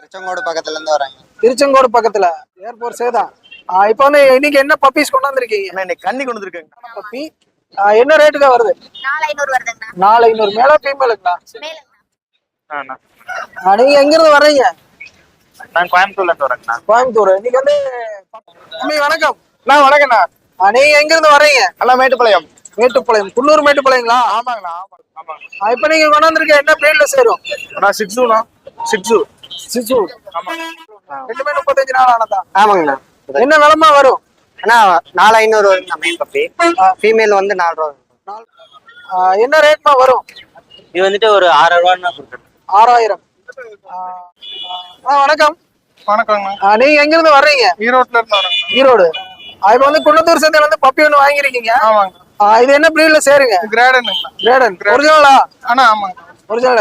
திருச்செங்கோடு பக்கத்துல இருந்து வராங்க திருச்செங்கோடு பக்கத்துல. ஏர்போர்ட் சேதான் இப்போ வந்து இன்னைக்கு என்ன பப்பீஸ் கொண்டு வந்திருக்கீங்க? அண்ணா இன்னைக்கு கண்ணி கொண்டு வந்துருக்கேங்க பப்பி என்ன ரேட்டுக்கு வருது? நாலு ஐநூறு வருதுங்கண்ணா. நாலு ஐநூறு. மேல ஃபீமேலுங்களா மேலுங்கண்ணா. ஆ, நீங்க எங்க இருந்து வர்றீங்க? நான் கோயம்புத்தூர்ல இருந்து வரேங்கண்ணா கோயம்புத்தூர். இன்னைக்கு வந்து தம்பி வணக்கம். நான் வணக்கம்ண்ணா. நீங்க எங்க இருந்து வர்றீங்க? அண்ணா மேட்டுப்பாளையம். மேட்டுப்பாளையம். குன்னூர் மேட்டுப்பாளையங்களா? ஆமாங்கண்ணா ஆமாங்க ஆமாங்க இப்போ நீங்க கொண்டு வந்திருக்க என்ன பிரீட்ல சேரும்? அண்ணா சிக்ஸுண்ணா. Shih tzu. சிசு. ஆமாங்க ரெண்டுமே முப்பத்தஞ்சு நாள் ஆனதா. ஆமாங்கண்ணா. என்ன விலமா வரும்? அண்ணா நாலு ஐநூறு வருங்கண்ணா மெயின் பப்பி ஃபீமேல் வந்து நாலு ரூபா வரும். என்ன ரேட்மா வரும்? இது வந்துட்டு ஒரு ஆறு ரூபான்னு ஆறாயிரம். வணக்கம். வணக்கங்கண்ணா. நீங்க எங்க இருந்து வர்றீங்க? ஈரோட்ல இருந்து வரேங்கண்ணா ஈரோடு. இப்போ வந்து குன்னத்தூர் சந்தையில வந்து பப்பி ஒன்று வாங்கியிருக்கீங்க. ஆமாங்க. இது என்ன பிரீட்ல சேருங்க? கிரேடனுங்கண்ணா கிரேடன் ஒரிஜினலா அண்ணா ஆமாங்க. ஒரிஜினல்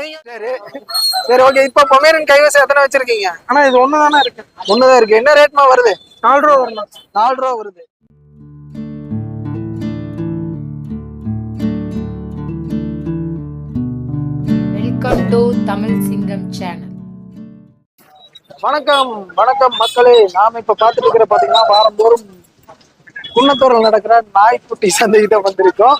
நீங்க சரி. சரி ஓகே இப்போ பொமேரன் கைவசம் எத்தனை வச்சிருக்கீங்க? அண்ணா இது ஒண்ணு தானே இருக்கு? ஒண்ணுதான் இருக்கு. என்ன ரேட்மா வருது? நாலு ரூபா வரணும் நாலு ரூபா வருது. வெல்கம் டு தமிழ் சிங்கம் சேனல் வணக்கம் வணக்கம் மக்களே. நாம இப்ப பார்த்துட்டு இருக்கிற பாத்தீங்கன்னா வாரந்தோறும் குன்னத்தூரில் நடக்கிற நாய்க்குட்டி சந்தைக்கு தான் வந்திருக்கோம்.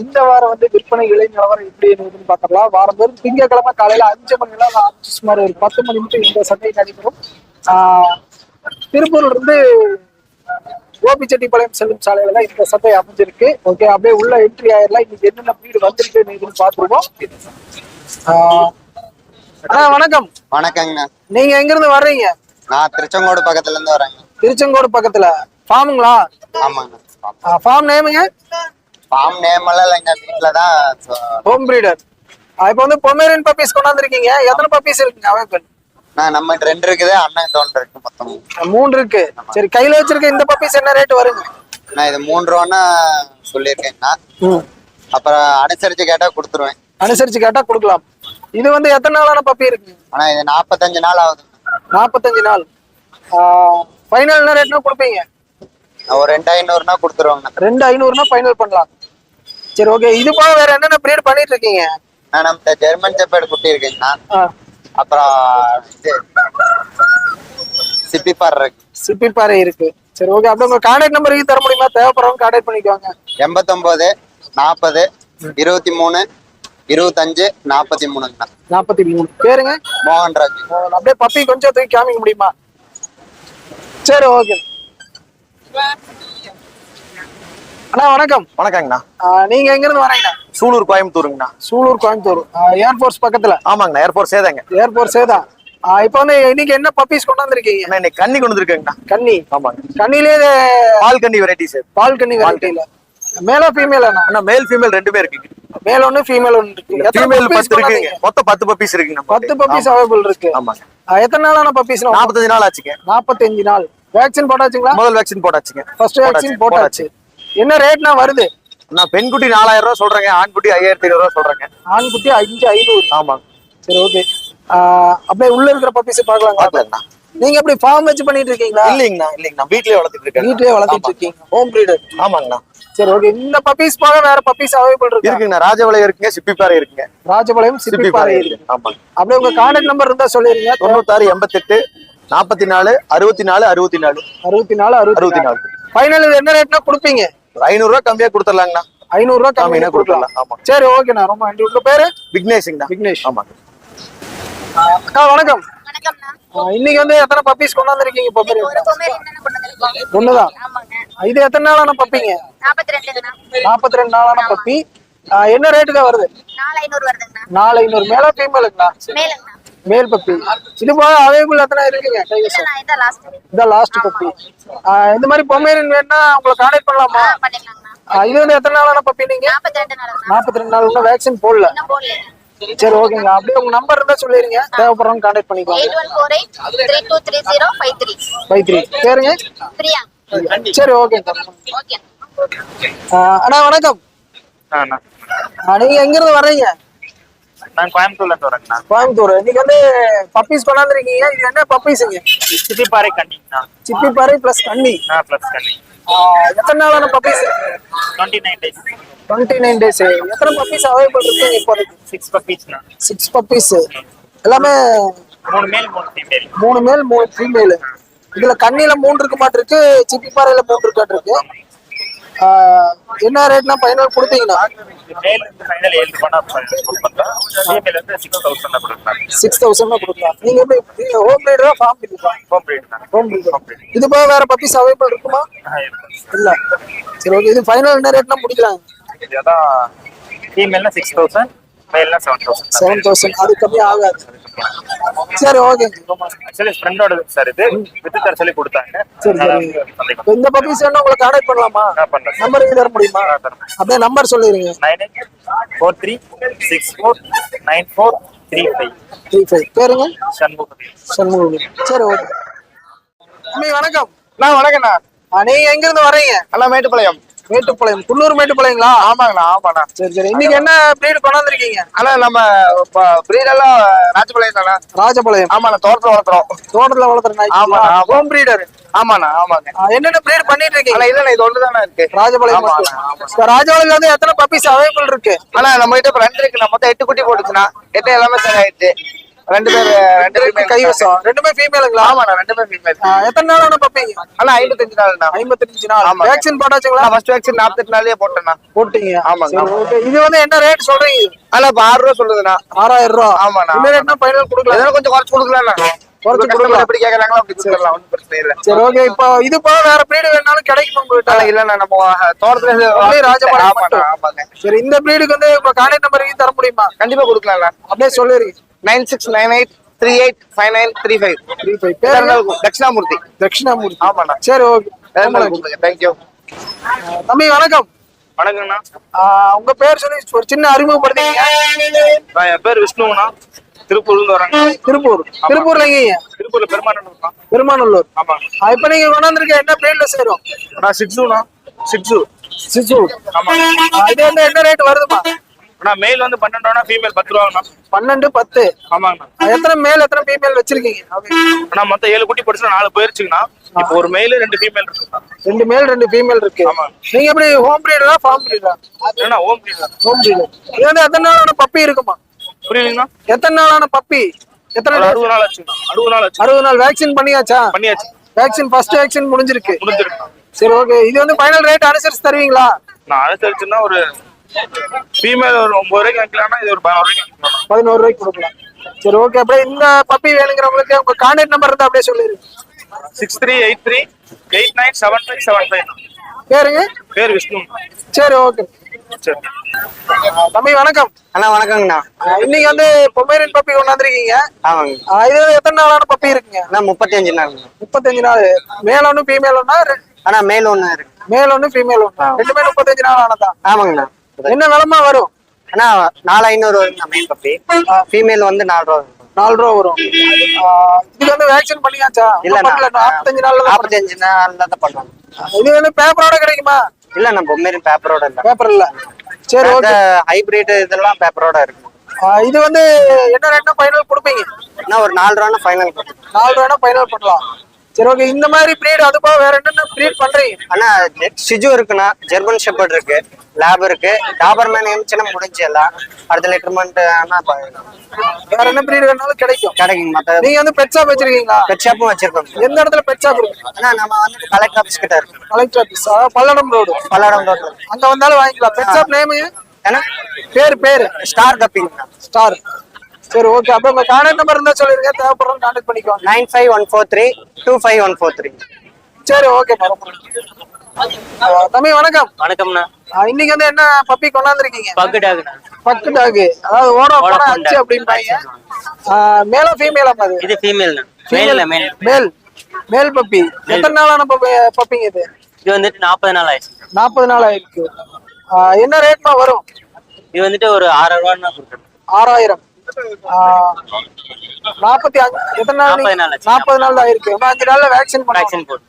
இந்த வாரம் வந்து விற்பனை இலை நிலவரம் எப்படி இருக்குதுன்னு பார்க்கலாம் வாரந்தோறும் திங்கட்கிழமை காலையில அஞ்சு மணி அஞ்சு சுமார் ஒரு பத்து மணி மட்டும் இந்த சந்தை நடைபெறும். திருப்பூர்ல இருந்து கோபிச்செட்டிப்பாளையம் செல்லும் சாலையில இந்த சந்தை அமைஞ்சிருக்கு. ஓகே அப்படியே உள்ள என்ட்ரி ஆயிரலாம். இன்னைக்கு என்னென்ன வீடு வந்திருக்கு ஆஹ் அண்ணா வணக்கம். வணக்கங்கண்ணா. நீங்க எங்க இருந்து வர்றீங்க? நான் திருச்செங்கோடு பக்கத்துல இருந்து வரேங்க. திருச்செங்கோடு பக்கத்துல. ஃபார்முங்களா ஆமாங்கண்ணா ஃபார்ம் நேமுங்க ஃபார்ம் நேம் எல்லாம் இல்லைங்க வீட்டில் தான் ஹோம் பிரீடர் இப்போ வந்து பொமேரியன் பப்பீஸ் கொண்டாந்துருக்கீங்க. எத்தனை பப்பீஸ் இருக்குங்க? அவைபிள் நான் நம்ம ரெண்டு இருக்குது அண்ணன் தோன்று இருக்கு மொத்தம். மூணு இருக்கு. சரி கையில வச்சிருக்க இந்த பப்பீஸ் என்ன ரேட் வருங்க? நான் இது மூணு ரூபான்னு சொல்லியிருக்கேங்கண்ணா அப்புறம் அனுசரிச்சு கேட்டா கொடுத்துருவேன். அனுசரிச்சு கேட்டா கொடுக்கலாம். இது வந்து எத்தனை நாளான பப்பி இருக்கு? ஆனா இது நாற்பத்தஞ்சு நாள் ஆகுது. நாற்பத்தஞ்சு நாள். ஃபைனல் என்ன ரேட்னா கொடுப்பீங்க? ஒரு ரெண்டு ஐநூறுனா கொடுத்துருவாங்கண்ணா. ரெண்டு ஐநூறுனா ஃபைனல் பண்ணலாம். சரி ஓகே இது போக வேற என்னென்ன ப்ரீட் பண்ணிட்டு இருக்கீங்க நான் நம்ம ஜெர்மன் செப்பேடு குட்டி இருக்குங்கண்ணா அப்புறம் இது சிப்பி பார் இருக்கு. சிப்பிப்பாறை இருக்கு. சரி ஓகே அப்படியே உங்க கான்டாக்ட் நம்பருக்கு தர முடியுமா? தேவைப்படுறவங்க கான்டாக்ட் பண்ணிக்கோங்க. எண்பத்தொம்போது நாற்பது இருபத்தி மூணு இருபத்தஞ்சு நாற்பத்தி மூணுங்கண்ணா நாற்பத்தி மூணு பேருங்க? மோகன்ராஜ். அப்படியே பப்பி கொஞ்சம் தூக்கி காமிக்க முடியுமா? சரி ஓகே அண்ணா வணக்கம். வணக்கங்கண்ணா. நீங்க எங்க இருந்து வரீங்க சூலூர் கோயம்புத்தூருங்கண்ணா. சூலூர் கோயம்புத்தூர். ஏர்போர்ட்ஸ் பக்கத்துல. ஆமாங்கண்ணா ஏர்போர்ட் சேதாங்க. ஏர்போர்ட் சேதா. இப்போ வந்து இன்னைக்கு என்ன பப்பீஸ் கொண்டு வந்திருக்கீங்க? அண்ணா இன்னைக்கு கண்ணி கொண்டு வந்துருக்கேங்கண்ணா. கன்னி. ஆமாங்க. இது பால் கண்ணி வெரைட்டிஸ் பால் கன்னி வெரைட்டில மேலா ஃபீமேல் அண்ணா? மேல் ஃபீமேல் ரெண்டுமே இருக்குங்க. மேல் ஒண்ணு ஃபீமேல் ஒன்று இருக்கு. ஃபீமேல் பத்து இருக்குங்க. வந்தீங்க? மொத்தம் பத்து பப்பீஸ் இருக்குங்க நம்ம பத்து பப்பீஸ் அவைபிள் இருக்கு. ஆமாங்க. ஆஹ் எத்தனை நாளான பப்பீஸ் நாற்பத்தஞ்சு நாள் ஆச்சுங்க. நாற்பத்தஞ்சு நாள். வேக்சின் போட்டாச்சுங்களா? முதல் வேக்சின் போட்டாச்சுங்க. ஃபர்ஸ்ட் வேக்சின் போட்டாச்சு. என்ன ரேட்னா வருது? நான் பெண்குட்டி நாலாயிரம் ரூபாய் சொல்றேங்க ஆண்குட்டி ஐயாயிரத்தி ஐநூறு ரூபாய் சொல்றேங்க. ஆண்குட்டி அஞ்சு ஐநூறு. ஆமாங்க சரி ஓகே அப்படியே உள்ள இருக்கிற பப்பீஸ் பார்க்கலாம் நீங்க எப்படி ஃபார்ம் வச்சு பண்ணிட்டு இருக்கீங்களா? இல்லைங்கண்ணா இல்லைங்கண்ணா. வீட்லயே வளர்த்துட்டு இருக்கேன் வீட்லயே வளர்த்துட்டு இருக்கீங்க. ஹோம் பிரீடர் ஆமாங்கண்ணா. சரி ஓகே இந்த பப்பீஸ் போக வேற பப்பீஸ் அவைபிள் இருக்கு? இருக்குங்கண்ணா. ராஜவளை இருக்குங்க சிப்பிப்பாறை இருக்குங்க. ராஜபாளையம் சிப்பிப்பாறை சிப்பிப்பாறை இருக்கு. ஆமாங்க. அப்படியே உங்க கான்டாக்ட் நம்பர் இருந்தா சொல்லிருங்க. தொண்ணூத்தாறு எண்பத்தெட்டு நாற்பத்தி நாலு அறுபத்தி நாலு அறுபத்தி நாலு அறுபத்தி நாலு அறுபத்தி நாலு ஃபைனல் இது என்ன ரேட்னா கொடுப்பீங்க? ஐநூறு ரூபாய் கம்மியா கொடுத்துடலாங்கண்ணா. ஐநூறு ரூபாய் கம்மி கம்மியா கொடுக்கலாம். கொடுத்துடலாம் ஆமாங்க சரி ஓகேண்ணா ரொம்ப நன்றி. உங்க பேரு? விக்னேஷுங்கண்ணா. விக்னேஷ். ஆமாங்க அக்கா வணக்கம். இன்னைக்கு வந்து எத்தனை பப்பீஸ் கொண்டு வந்திருக்கீங்க பப்பரி ஒரு பொமேரியன் தானே கொண்டு வந்திருக்கீங்க ஒண்ணுதான். ஆமாங்க. இது எத்தனை நாளான பப்பிங்க நாற்பத்தி ரெண்டு நாளான பப்பி என்ன ரேட்டுக்கு வருது? நாலு ஐநூறு வருதுங்கண்ணா. நாலு ஐநூறு. மேல ஃபீமேலுங்களா மேல் பப்பி இது போக அவைபிள் எத்தனை இருக்குங்க. இதான் லாஸ்ட் பப்பி இந்த மாதிரி பொம்மேரியன் வேணும்னா உங்களை கான்டாக்ட் பண்ணலாமா? இது வந்து எத்தனை நாளான பப்பி நீங்க? நாற்பத்தி ரெண்டு நாள் இன்னும் வேக்சின் போடல. சரி ஓகேங்க. அப்படியே உங்க நம்பர் இருந்தா சொல்லிருங்க. தேவைப்படுறவங்க கான்டாக்ட் பண்ணிக்கோங்க. ஜீரோ ஃபைவ் த்ரீ பேருங்க சரி ஓகேங்க. ஓகே. அண்ணா வணக்கம். ஆ, நீங்க எங்க இருந்து வர்றீங்க? நான் கோயம்புத்தூர்ல இருந்து வரேங்கண்ணா கோயம்புத்தூர். இன்னைக்கு வந்து பப்பீஸ் கொண்டாந்துருக்கீங்க. இது என்ன பப்பீஸுங்க சிப்பிப்பாறை கண்ணிங்கண்ணா சிப்பிப்பாறை பிளஸ் கண்ணி ஆ ப்ளஸ் கண்ணி எத்தனை நாளான puppies twenty nine days twenty nine days எத்தனை பப்பீஸ் அவைலபிள் இருக்குங்க இப்போதைக்கு? சிக்ஸ் பப்பீஸ்ண்ணா சிக்ஸ் பப்பீஸ் எல்லாமே மூணு மேல் மூணு ஃபீமேல் மூணு மேல் மூணு ஃபீமேல் இதுல கண்ணில மூணு இருக்க மாட்டிருக்கு சிப்பிப்பாறையில மூணு இருக்காட்டிருக்கு ஆஹ் என்ன ரேட்னா ஃபைனல் கொடுத்தீங்கன்னா? சிக்ஸ் தௌசண்ட் கொடுக்கலாம். நீங்க எப்படி ஹோம் ரைடரா ஃபார்ம் இருக்கா ஹோம் பிரீட் தான். ஹோம் ரைடர் இது போக வேற பப்பீஸ் அவைலபிள் இருக்குமா? இல்ல. சரி ஓகே இது ஃபைனல் என்ன ரேட்னா முடிக்கலாம் சிக்ஸ் தௌசண்ட் மேல்னா செவன் தௌசண்ட் செவன் தௌசண்ட் அது கம்மி ஆகாது. சரி ஓகே ஆக்சுவலி ஃப்ரெண்டோட சார் இது. வித்து தர சொல்லி கொடுத்தாங்க. சரி சரி. இந்த பப்பீஸ் வேணா உங்களுக்கு கான்டாக்ட் பண்ணலாமா? நம்பர் தர முடியுமா? அப்படியே நம்பர் சொல்லிடுங்க. Nine eight four three six four nine four three five three five பேருங்க? சண்முகம். சண்முகம். சரி ஓகே தம்பி வணக்கம். நான் வணக்கண்ணா ஆ, நீங்க எங்க இருந்து வர்றீங்க? அண்ணா மேட்டுப்பாளையம். மேட்டுப்பாளையம் குன்னூர் மேட்டுப்பாளையங்களா? ஆமாங்கண்ணா ஆமாண்ணா. சரி சரி. இன்னைக்கு என்ன பிரீடு கொண்டாந்துருக்கீங்க? அண்ணா நம்ம பிரீடெல்லாம் ராஜபாளையம் தானே ராஜபாளையம். ஆமாண்ணா தோட்டத்தில் வளர்த்துறோம் தோட்டத்துல வளர்த்துற நாய் ஆமா. ஹோம் பிரீடர் ஆமாண்ணா ஆமாங்க. என்னென்ன பிரீட் பண்ணிட்டு இருக்கீங்க இல்லண்ணா இது ஒன்று தானே இருக்கு. ராஜபாளையம் ராஜபாளையம் வந்து எத்தனை பப்பீஸ் அவைலபிள் இருக்கு? அண்ணா நம்ம கிட்ட ரெண்டு இருக்குண்ணா. மொத்தம் எட்டு குட்டி போட்டுச்சுண்ணா. எட்டு எல்லாமே சரி ஆயிடுச்சு. ரெண்டு பேர் ரெண்டு பேருமே கைவசம். ரெண்டுமே ஃபீமேலுங்களா ஆமாண்ணா ரெண்டுமே ஃபீமேல் எத்தனை நாளான பப்பீங்க அண்ணா ஐம்பத்தஞ்சு நாள்ண்ணா. ஐம்பத்தஞ்சு நாள். வேக்சின் போட்டாச்சுங்களா? ஃபர்ஸ்ட் வேக்சின் நாற்பத்தெட்டு நாள்லயே போட்டேண்ணா. போட்டீங்க. ஆமாங்க. இது வந்து என்ன ரேட் சொல்றீங்க? அண்ணா இப்ப ஆறு ரூபா சொல்லுதுண்ணா. ஆறாயிரம் ரூபா ஆமாண்ணா. இந்த ரேட்னா ஃபைனல் கொடுக்கலாம். எதனா கொஞ்சம் குறைச்சு கொடுக்கலாம்ண்ணா குறைச்சு கொடுக்கலாம். கொடுக்கலாம் எப்படி கேக்குறாங்களோ அப்படி கொடுத்துடலாம் ஒன்றும் பிரச்சனை இல்லை. சரி ஓகே இப்போ இது வேற பிரீடு வேணாலும் கிடைக்கும் உங்ககிட்ட? இல்லண்ணா நம்ம தோட்டத்துல மட்டும். ஆமாங்க. சரி இந்த பிரீடுக்கு வந்து இப்போ கான்டாக்ட் நம்பருக்கு தர முடியுமா? கண்டிப்பா கொடுக்கலாம்ண்ணா. அப்படியே சொல்லிருங்க nine six nine eight three eight five nine three five three five பேர் தட்சிணாமூர்த்தி. தட்சிணாமூர்த்தி. ஆமாண்ணா. சரி ஓகே. தேங்க்யூ தம்பி வணக்கம். வணக்கங்கண்ணா ஆஹ் உங்க பேர் சொல்லி ஒரு சின்ன அறிமுகப்படுத்தீங்க என் பேர் விஷ்ணுங்கண்ணா திருப்பூர்லேருந்து வரேங்க திருப்பூர். திருப்பூர்ல எங்கீங்க? திருப்பூர்ல பெருமாநல்லூர். ஆமாங்க ஆஹ் இப்ப நீங்க கொண்டாந்துருக்க என்ன பிரீட்ல சேரும்? நான் சிக்ஸுண்ணா. சிக்ஸு. ஆமாங்க ஆஹ் இது வந்து என்ன ரேட் வருதுமா அண்ணா மேல் வந்து பன்னெண்டு ரூபா ஃபீமேல் பத்து ரூபாங்கண்ணா பன்னெண்டு பத்து. ஆமாங்கண்ணா எத்தனை மேல் எத்தனை ஃபீமேல் வச்சிருக்கீங்க? அண்ணா மொத்தம் ஏழு குட்டி படிச்சு நாலு போயிருச்சுங்கண்ணா. இப்போ ஒரு மேல் ரெண்டு ஃபீமேல் இருக்குண்ணா ரெண்டு மேல் ரெண்டு ஃபீமேல் இருக்கு. ஆமா. நீங்க எப்படி ஹோம் பிரீடரா ஃபார்ம் பிரீடரா ஏன்னா ஓம் பிரீட் ஹோம் பிரீடர் இது வந்து எத்தனை நாளான பப்பி இருக்குமா? புரியுதுங்கண்ணா எத்தனை நாளான பப்பி எத்தனை? அறுபது நாள் ஆச்சுங்கண்ணா. அறுபது நாள் ஆச்சு. அறுபது நாள் வேக்சின் பண்ணியாச்சா? பண்ணியாச்சு. வேக்சின் ஃபர்ஸ்ட் வேக்சின் முடிஞ்சிருக்கு. முடிஞ்சிருக்குண்ணா சரி ஓகே இது வந்து ஃபைனல் ரேட் அனுசரிச்சு தருவீங்களா? நான் அனுசரிச்சுன்னா ஒரு ஃபீமேல் ஒரு ஒன்பது ரூபாய்க்கு வாங்கிக்கலாம்னா இது ஒரு பதினோரு ரூபாய்க்கு பதினோரு ரூபாய்க்கு கொடுக்கலாம். சரி ஓகே அப்படியே இந்த பப்பி வேணுங்கிறவங்களுக்கு உங்க கான்டாக்ட் நம்பர் இருந்தா அப்படியே சொல்லிருங்க six three eight three eight nine seven five seven five பேருங்க? பேர் விஷ்ணு. சரி ஓகே சரி. தம்பி வணக்கம். அண்ணா வணக்கங்கண்ணா. இன்னைக்கு வந்து பொமேரியன் பப்பி கொண்டாந்துருக்கீங்க. ஆமாங்க. இது எத்தனை நாளான பப்பி இருக்குங்க? அண்ணா முப்பத்தஞ்சு நாளுங்க முப்பத்தஞ்சு நாள். மேல் ஒன்று ஃபீமேல் ஒன்னா அண்ணா மேல் ஒன்று இருக்கு. மேல் ஒன்று ஃபீமேல் ஒன்று ரெண்டுமே முப்பத்தஞ்சு நாள் ஆனதா ஆமாங்கண்ணா. என்ன விலமா வரும்? அண்ணா நாலு ஐநூறு வருங்கண்ணா மேல் பப்பி ஃபீமேல் வந்து நாலு ரூபா வரும். நாலு ரூபா வரும். இது வந்து வேக்சின் பண்ணியாச்சா? இல்லண்ணா பண்ணல, நாற்பத்தஞ்சு நாள்ல தான் நாற்பத்தஞ்சு நாள்ல தான் பண்ணுவாங்க. இது வந்து பேப்பரோட கிடைக்குமா? இல்லண்ணா பொம்மேரி பேப்பரோட இல்லை. பேப்பர் இல்ல. சரி ஓகே ஹைபிரிட் இதெல்லாம் பேப்பரோட இருக்கு. இது வந்து என்ன ரேட்னா ஃபைனல் கொடுப்பீங்க? அண்ணா ஒரு நாலு ரூபான்னு ஃபைனல் நாலு ரூபா ஃபைனல் பண்ணலாம். சரி ஓகே இந்த மாதிரி பிரீட் அது போக வேற என்னென்ன பிரீட் பண்றீங்க? அண்ணா சிஜு இருக்குண்ணா ஜெர்மன் ஷெப்பர்ட் இருக்கு லேப் இருக்கு டாபர்மேன் எம்சினா முடிஞ்சு எல்லாம் அடுத்த லிட்டர்மெண்ட் வேற என்ன பிரீட் வேணாலும் கிடைக்கும். கிடைக்கும் மற்ற நீங்க வந்து பெட் ஷாப் வச்சிருக்கீங்களா? பெட் ஷாப்பும் வச்சிருக்கோம். எந்த இடத்துல பெட் ஷாப் இருக்கு? அண்ணா நம்ம வந்துட்டு கலெக்டர் ஆஃபீஸ் கிட்ட இருக்கு collector office Palladam road Palladam ரோட்ல அங்க வந்தாலும் வாங்கிக்கலாம். பெட் ஷாப் நேமு ஏன்னா பேர் பேர். ஸ்டார் கப்பிங்கண்ணா ஸ்டார் சரி ஓகே அப்ப உங்க கான்டாக்ட் நம்பர் இருந்தா சொல்லிருங்க. தேவைப்படுறோம் கான்டாக்ட் பண்ணிக்கோங்க. Nine five one four three two five one four three. சரி ஓகே தம்பி வணக்கம். வணக்கம்ண்ணா. இன்னைக்கு வந்து என்ன பப்பி கொண்டாந்துருக்கீங்க? பக்கு டாகுண்ணா பக்கு டாக் அதாவது ஓட போட அச்சு. அப்படிம்பாங்க. மேலா ஃபீமேலா அது? இது ஃபீமேல்ண்ணா மேல்ல மேல் மேல் மேல் பப்பி எத்தனை நாளான பப்பி பப்பிங்க இது? இது வந்துட்டு நாற்பது நாள் ஆயிடுச்சு. நாற்பது நாள் ஆயிருக்கு. என்ன ரேட்மா வரும்? இது வந்துட்டு ஒரு ஆறாயிரம் ரூபான்னு கொடுக்குறேன் ஆறாயிரம். நாற்பத்தி எத்தனை நாள் நாற்பது நாள் தான் ஆயிருக்கு இன்னும் அஞ்சு நாள்ல வேக்சின் வேக்சின் போட்டு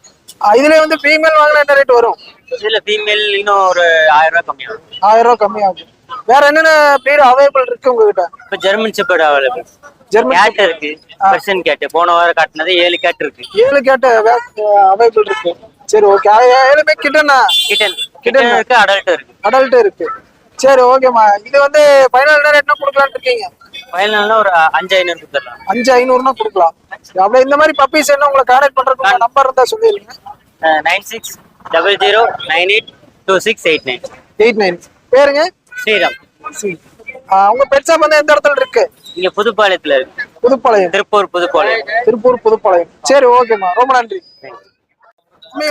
இதுல வந்து ஃபீமேல் வாங்கினா என்ன ரேட் வரும்? இதுல ஃபீமேல் இன்னும் ஒரு ஆயிரம் ரூபாய் கம்மியாகும் ஆயிரம் ரூபாய் கம்மியாகும். வேற என்னென்ன பிரீடு அவைலபிள் இருக்கு உங்ககிட்ட? இப்போ German shepherd available German cat இருக்கு. பெர்சன் கேட் போன வாரம் காட்டினது ஏழு கேட் இருக்கு. ஏழு கேட்ட அவைலபிள் இருக்கு. சரி ஓகே ஏழுமே கிட்டனா கிட்டன் கிட்டன் இருக்கு அடல்ட் இருக்கு. அடல்ட் இருக்கு. சரி ஓகேம்மா இது வந்து ஃபைனல் என்ன ரேட்னா கொடுக்கலான்னு இருக்கீங்க? ஃபைனல்னா ஒரு அஞ்சு ஐநூறு கொடுத்துடலாம். அஞ்சு ஐநூறுனா கொடுக்கலாம். அப்படியே இந்த மாதிரி பப்பீஸ் என்ன உங்களை கான்டாக்ட் பண்றதுக்கு நம்பர் இருந்தா சொல்லிருங்க. Nine six double zero nine eight two six eight nine eight nine பேருங்க? ஸ்ரீராம். ஆ, உங்க பெட்ஸா வந்து எந்த இடத்துல இருக்கு? இங்க புதுப்பாளையத்துல இருக்கு. புதுப்பாளையம். திருப்பூர் புதுப்பாளையம். திருப்பூர் புதுப்பாளையம். சரி ஓகேம்மா ரொம்ப நன்றி.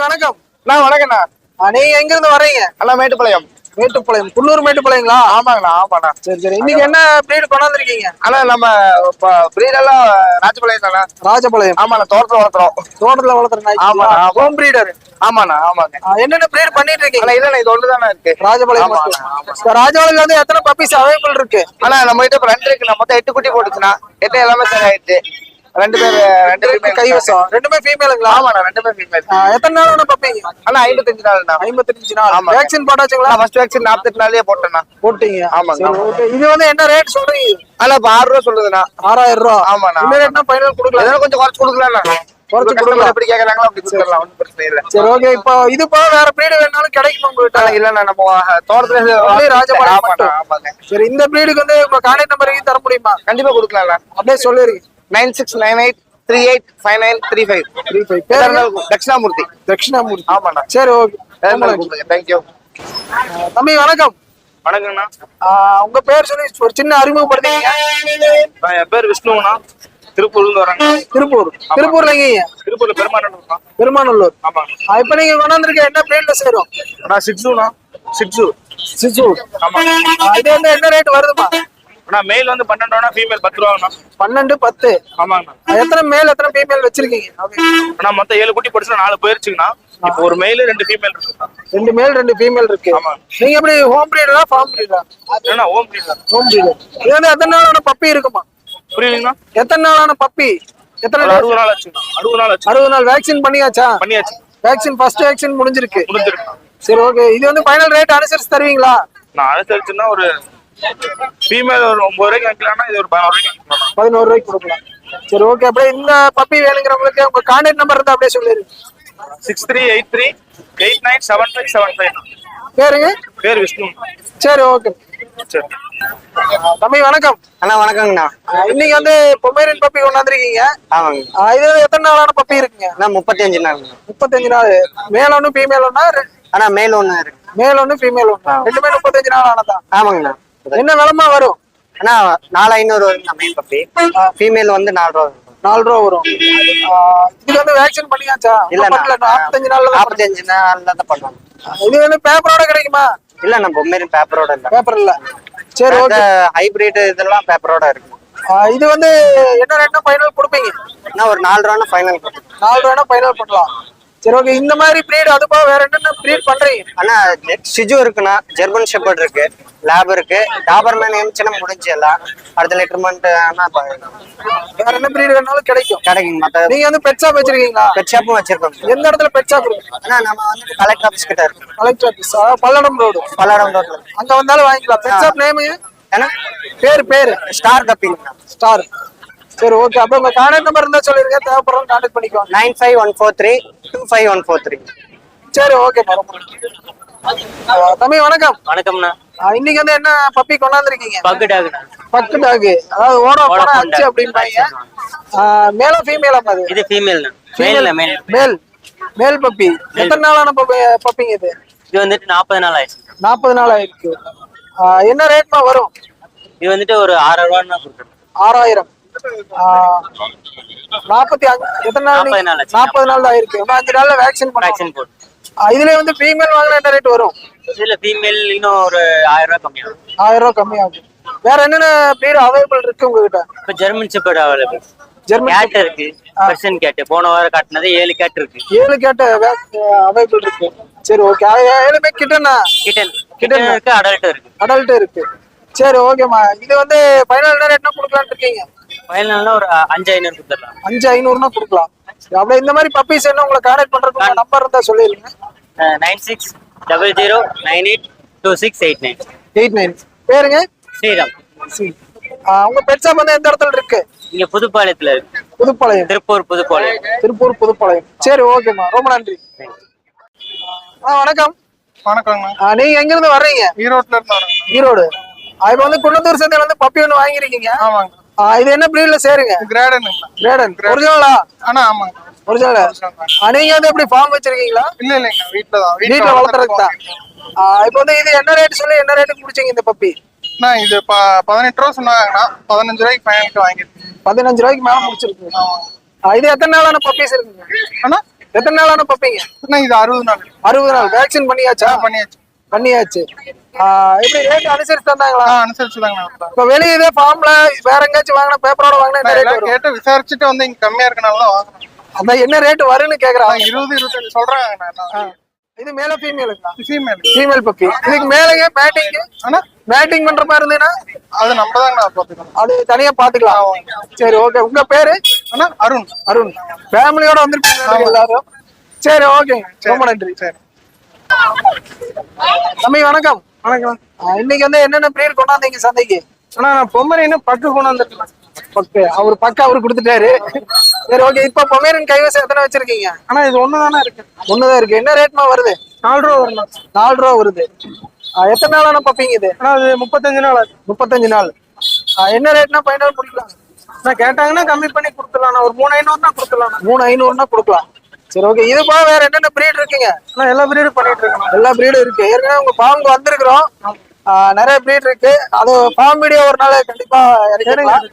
வணக்கம். நான் வணக்கண்ணா ஆ, நீங்க எங்க இருந்து வர்றீங்க? அண்ணா மேட்டுப்பாளையம். மேட்டுப்பாளையம் குன்னூர் மேட்டுப்பாளையங்களா? ஆமாங்கண்ணா ஆமாண்ணா. சரி சரி. இன்னைக்கு என்ன பிரீடு கொண்டாந்துருக்கீங்க அண்ணா நம்ம பிரீடெல்லாம் ராஜபாளையம் தானே? ராஜபாளையம். ஆமாண்ணா தோட்டத்தில் வளர்த்துறோம் தோட்டத்துல வளர்த்துற ஆமாண்ணா, ஆமா. ஹோம் பிரீடர் ஆமாண்ணா ஆமாங்க. என்னென்ன பிரீட் பண்ணிட்டு இருக்கீங்க? இல்லண்ணா இது ஒன்று தானே இருக்கு. ராஜபாளையம் ராஜபாளையம் வந்து எத்தனை பப்பீஸ் அவைலபிள் இருக்கு? அண்ணா நம்ம கிட்ட ரெண்டு இருக்குண்ணா. மொத்தம் எட்டு குட்டி போட்டுச்சுண்ணா. எட்டு எல்லாமே சரி ஆயிடுச்சு. ரெண்டு பேர் ரெண்டு பேர் கைவசம். ரெண்டுமே ஃபீமேலுங்களா ஆமாண்ணா ரெண்டு பேர் ஃபீமேல் எத்தனை நாள் வேணும் பப்பீங்க அண்ணா ஐம்பத்தஞ்சு நாள்ண்ணா. ஐம்பத்தஞ்சு நாள். ஆமா. வேக்சின் போட்டாச்சுங்களா? ஃபர்ஸ்ட் வேக்சின் நாற்பத்தெட்டு நாள்லயே போட்டேண்ணா. போட்டீங்க. ஆமாங்க. இது வந்து என்ன ரேட் சொல்றீங்க? அண்ணா இப்ப ஆறு ரூபா சொல்லுதுண்ணா. ஆறாயிரம் ரூபா. ஆமாண்ணா, இந்த ரேட்னா ஃபைனல் கொடுக்கலாம். அதனால கொஞ்சம் குறைச்சு கொடுக்கலாம்ண்ணா குறைச்சு கொடுக்கலாம். எப்படி கேட்கறாங்களோ அப்படி கொடுத்துடலாம் ஒன்றும் பிரச்சனை இல்லை. சரி ஓகே. இப்போ இது போக வேற பிரீடு வேணாலும் கிடைக்கும் உங்ககிட்ட? இல்லண்ணா. நம்ம தோட்டத்துல ராஜபாளையம். ஆமாங்க. சரி இந்த பிரீடுக்கு வந்து உங்க கான்டாக்ட் நம்பர் தர முடியுமா? கண்டிப்பா கொடுக்கலாம்ண்ணா. அப்படியே சொல்லிருங்க. Nine six nine eight three eight five nine three five three five Dakshinamurthy. Dakshinamurthy. ஆமாண்ணா. சரி ஓகே. தேங்க்யூ தம்பி வணக்கம். வணக்கங்கண்ணா. ஆஹ் உங்க பேர் சொல்லி ஒரு சின்ன அறிமுகப்படுத்தீங்க நான் என் பேர் விஷ்ணுங்கண்ணா. திருப்பூர்ல வரேங்க திருப்பூர். திருப்பூர்ல எங்கீங்க திருப்பூர்ல பெருமாநல்லூர் ஆமாங்க ஆஹ் இப்ப நீங்க கொண்டாந்துருக்க என்ன பிரீட்ல சேரும்? அண்ணா சிக்ஸுண்ணா சிக்ஸு சிசு ஆமாங்க இது வந்து என்ன ரேட் வருதுமா அண்ணா மேல் வந்து பன்னெண்டு ரூபா ஃபீமேல் பத்து ரூபாங்கண்ணா பன்னெண்டு பத்து. ஆமாங்கண்ணா எத்தனை மேல் எத்தனை ஃபீமேல் வச்சிருக்கீங்க? அண்ணா மொத்தம் ஏழு குட்டி படிச்சுனா நாலு போயிருச்சுங்கண்ணா. இப்போ ஒரு மேல் ரெண்டு ஃபீமேல் இருக்குண்ணா ரெண்டு மேல் ரெண்டு ஃபீமேல் இருக்கு. ஆமா. நீங்க எப்படி ஹோம் பிரீடா ஃபார்ம் பிரீடா ஏன்னா ஓம் பிரீடர் ஹோம் பிரீடர் இது வந்து எத்தனை நாளான பப்பி இருக்குமா? புரியுதுங்கண்ணா எத்தனை நாளான பப்பி எத்தனை ஒரு அறுபது நாள்? ஆச்சுங்கண்ணா. அறுபது நாள் ஆச்சு. அறுபது நாள். வேக்சின் பண்ணியாச்சா? பண்ணியாச்சு. வேக்சின் ஃபர்ஸ்ட் வேக்சின் முடிஞ்சிருக்கு. முடிஞ்சிருக்குண்ணா சரி ஓகே இது வந்து ஃபைனல் ரேட் அனுசரிச்சு தருவீங்களா? நான் அனுசரிச்சுன்னா ஒரு ஃபீமேல் ஒரு ஒன்பது ரூபாய்க்கு வாங்கிக்கலாம்னா இது ஒரு பதினோரு ரூபாய்க்கு பதினோரு ரூபாய்க்கு கொடுக்கலாம். சரி ஓகே அப்படியே இந்த பப்பி வேணுங்கிறவங்களுக்கு உங்க கான்டாக்ட் நம்பர் இருந்தா அப்படியே சொல்லிருங்க six three eight three eight nine seven five seven five பேருங்க? பேர் விஷ்ணு. சரி ஓகே சரி. தம்பி வணக்கம். அண்ணா வணக்கங்கண்ணா. இன்னைக்கு வந்து பொமேரியன் பப்பி கொண்டாந்துருக்கீங்க ஆமாங்க. இது எத்தனை நாளான பப்பி இருக்குங்க? அண்ணா முப்பத்தஞ்சு நாளுங்கண்ணா முப்பத்தஞ்சு நாள். மேல் ஒன்று ஃபீமேல் ஒன்னா அண்ணா மேல் ஒன்று இருக்கு. மேல் ஒன்று ஃபீமேல் ஒன்று ரெண்டுமே முப்பத்தஞ்சு நாள் ஆனதா? ஆமாங்கண்ணா. என்ன விலமா வரும்? அண்ணா நாலு ஐநூறு வருங்கண்ணா மெயின் பப்பி ஃபீமேல் வந்து நாலு ரூபா வரும். நாலு ரூபா வரும். இது வந்து வேக்சின் பண்ணியாச்சா? பண்ணல, நாற்பத்தஞ்சு நாள்ல தான் நாற்பத்தஞ்சு நாள்ல தான் பண்ணுவாங்க. இது வந்து பேப்பரோட கிடைக்குமா? இல்லண்ணா பொம்மேரின் பேப்பரோட இல்லை. பேப்பர் இல்ல. சரி ஓகே ஹைபிரிட் இதெல்லாம் பேப்பரோட இருக்கு இது வந்து என்ன ரேட்னா ஃபைனல் கொடுப்பீங்க? அண்ணா ஒரு நாலு ரூபான்னு ஃபைனல் நாலு ரூபானா ஃபைனல் பண்ணலாம். சரி ஓகே இந்த மாதிரி ப்ரீட் அது போக வேற என்னென்ன ப்ரீட் பண்றீங்க? அண்ணா சிஜு இருக்குண்ணா ஜெர்மன் ஷெப்பர்ட் இருக்கு லேப் இருக்கு டாபர்மேன் இருந்துச்சுன்னா முடிஞ்சு எல்லாம் அடுத்த லிட்டர்மெண்ட் அண்ணா வேற என்ன ப்ரீட் வேணாலும் கிடைக்கும். கிடைக்குங்க மற்ற நீங்க வந்து பெட் ஷாப் வச்சிருக்கீங்களா? பெட் ஷாப்பும் வச்சிருக்கோம். எந்த இடத்துல பெட் ஷாப் இருக்கு? அண்ணா நம்ம வந்து கலெக்டர் ஆஃபீஸ் கிட்ட இருக்கு. Collector office Palladam road Palladam ரோட்ல அங்க வந்தாலும் வாங்கிக்கலாம். பெட் ஷாப் நேமுங்க ஏன்னா பேர் பேர். ஸ்டார் கப்பிங்கண்ணா ஸ்டார் சரி ஓகே அப்ப உங்க கான்டாக்ட் நம்பர் இருந்தா சொல்லிருங்க. தேவைப்படுறோம் கான்டாக்ட் பண்ணிக்கோங்க. Nine five one four three two five one four three. சரி ஓகே தம்பி வணக்கம். வணக்கம்ண்ணா. இன்னைக்கு வந்து என்ன பப்பி கொண்டாந்துருக்கீங்க? பக்கு டாகுண்ணா. பக்கு டாக். அதாவது ஓட Vodafone அச்சு. அப்படிம்பாங்க. மேலா ஃபீமேலா அது? இது மேல்ண்ணா மேல் மேல் மேல் பப்பி எத்தனை நாளான பப்பி பப்பிங்க இது? இது வந்துட்டு நாற்பது நாள் ஆயிடுச்சு. நாற்பது நாள் ஆயிருக்கு. என்ன ரேட்மா வரும்? இது வந்துட்டு ஒரு ஆறு ரூபான்னு ஆறாயிரம். நாற்பத்தி எத்தனை நாள் நாற்பது நாள் தான் ஆயிருக்கு இன்னும் அஞ்சு நாள்ல வேக்சின் வேக்சின் போட்டு. இதுல வந்து ஃபீமேல் வாங்கினா என்ன ரேட் வரும்? இதுல ஃபீமேல் இன்னும் ஒரு ஆயிரம் ரூபாய் கம்மியாகும். ஆயிரம் ரூபாய் கம்மியாகும். வேற என்னென்ன ப்ரீட் அவைலபிள் இருக்கு உங்ககிட்ட? இப்போ German shepherd available German cat இருக்கு. பெர்சன் கேட் போன வாரம் காட்டினது ஏழு கேட் இருக்கு. ஏழு கேட்ட அவைலபிள் இருக்கு. சரி ஓகே ஏழுமே கிட்டனா கிட்டன் கிட்டன் இருக்கு அடல்ட் இருக்கு. அடல்ட் இருக்கு. சரி ஓகேம்மா இது வந்து ஃபைனல் என்ன ரேட்னா கொடுக்கலாம்னு இருக்கீங்க? ஃபைனல்னா ஒரு அஞ்சு ஐநூறு கொடுத்துடலாம். அஞ்சு ஐநூறுனா கொடுக்கலாம். அப்படியே இந்த மாதிரி பப்பீஸ் என்ன உங்களை கான்டாக்ட் பண்றதுக்கு நம்பர் இருந்தா சொல்லிருங்க nine six double zero nine eight two six eight nine eight nine பேருங்க? ஸ்ரீராம். உங்க பெட் ஷாப் வந்து எந்த இடத்துல இருக்கு? இங்க புதுப்பாளையத்துல இருக்கு. புதுப்பாளையம். திருப்பூர் புதுப்பாளையம். திருப்பூர் புதுப்பாளையம். சரி ஓகேம்மா ரொம்ப நன்றி. ஆ வணக்கம். வணக்கங்கண்ணா ஆ, நீங்க எங்க இருந்து வர்றீங்க? ஈரோட்ல இருந்து வரேங்க ஈரோடு. இப்போ வந்து குன்னத்தூர் சந்தையில வந்து பப்பி ஒன்று வாங்கியிருக்கீங்க. ஆமாங்க. இது என்ன பிரீட்ல சேருங்க? கிரேடனுங்களா கிரேடன் ஒரிஜினலா ஆனா ஆமாங்க ஒரிஜினல் நீங்க வந்து எப்படி ஃபார்ம் வச்சிருக்கீங்களா? இல்ல இல்லைங்க வீட்டுல தான். வீட்டுல வளர்த்துறதுக்கு தான். இப்போ வந்து இது என்ன ரேட் சொல்லி என்ன ரேட்டுக்கு முடிச்சீங்க இந்த பப்பி நான் இது பதினெட்டு ரூபா சொன்னாங்கண்ணா. பதினஞ்சு ரூபாய்க்கு ஃபைனலுக்கு வாங்கியிருக்கேன். பதினஞ்சு ரூபாய்க்கு மேல முடிச்சிருக்கு. இது எத்தனை நாளான பப்பீஸ் இருக்குங்க? ஆனா எத்தனை நாளான பப்பிங்க இது அறுபது நாள். அறுபது நாள். வேக்சின் பண்ணியாச்சா? பண்ணியாச்சு. பண்ணியாச்சு. எப்படி ரேட் அனுசரிச்சு தந்தாங்களா? அனுசரிச்சு இப்போ வெளியே இதே ஃபார்ம்ல வேற எங்கேயாச்சும் வாங்கின பேப்பரோட வாங்கினா கேட்டு விசாரிச்சுட்டு வந்து இங்க கம்மியா இருக்கனால தான் அதான் என்ன ரேட் வரும்னு கேக்குறாங்க இருபது இருபத்தஞ்சு சொல்றாங்க இது மேல ஃபீமேலுங்களா ஃபீமேல் ஃபீமேல் பப்பி இதுக்கு மேலேயே மேட்டிங் ஆனா? மேட்டிங் பண்ற மாதிரி இருந்ததுன்னா? அது நம்ம நான் பார்த்துக்கணும் அது தனியா பாத்துக்கலாம். சரி ஓகே உங்க பேரு? ஆனா அருண். அருண். ஃபேமிலியோட வந்துருப்பீங்க எல்லாரும். சரி ஓகேங்க ரொம்ப நன்றி. சரி. தம்பி வணக்கம். வணக்கம். இன்னைக்கு வந்து என்னென்ன பிரீட் கொண்டாந்தீங்க சந்தைக்கு? ஆனா நான் பொம்மரின்னு பட்டு கொண்டு வந்துருக்கேன் ஓகே அவர் பக்கா அவரு கொடுத்துட்டாரு. சரி ஓகே இப்போ பொமேரன் கைவசம் எத்தனை வச்சிருக்கீங்க? ஆனா இது ஒண்ணு தானே இருக்கு. ஒண்ணுதான் இருக்கு. என்ன ரேட்மா வருது? நாலு ரூபா வரணும் நாலு ரூபா வருது. எத்தனை நாளான பப்பீங்க இது? ஆனா அது முப்பத்தஞ்சு நாள் முப்பத்தஞ்சு நாள். என்ன ரேட்னா ஃபைனல் முடிக்கலாம்? நான் கேட்டாங்கன்னா கம்மி பண்ணி கொடுத்துடலாம் ஒரு மூணு ஐநூறு தான் கொடுத்துடலாம் மூணு ஐநூறுனா கொடுக்கலாம். சரி ஓகே இது போக வேற என்னென்ன பிரீட் இருக்குங்க? நான் எல்லா பீரியடும் பண்ணிட்டு இருக்கேன் எல்லா பிரீடும் இருக்கு. ஏற்கனவே உங்க ஃபார்முக்கு வந்திருக்கிறோம். நிறைய பிரீட் இருக்கு. அது ஃபார்ம் வீடியோ ஒரு நாள் கண்டிப்பா இறக்கிடலாம்.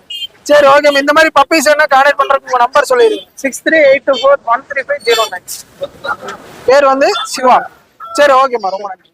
சரி ஓகே இந்த மாதிரி பப்பீஸ் என்ன கான்டாக்ட் பண்றதுக்கு உங்க நம்பர் சொல்லிடுங்க. Six three eight two four one three five zero nine பேர் வந்து சிவா. சரி ஓகேம்மா ரொம்ப நன்றி.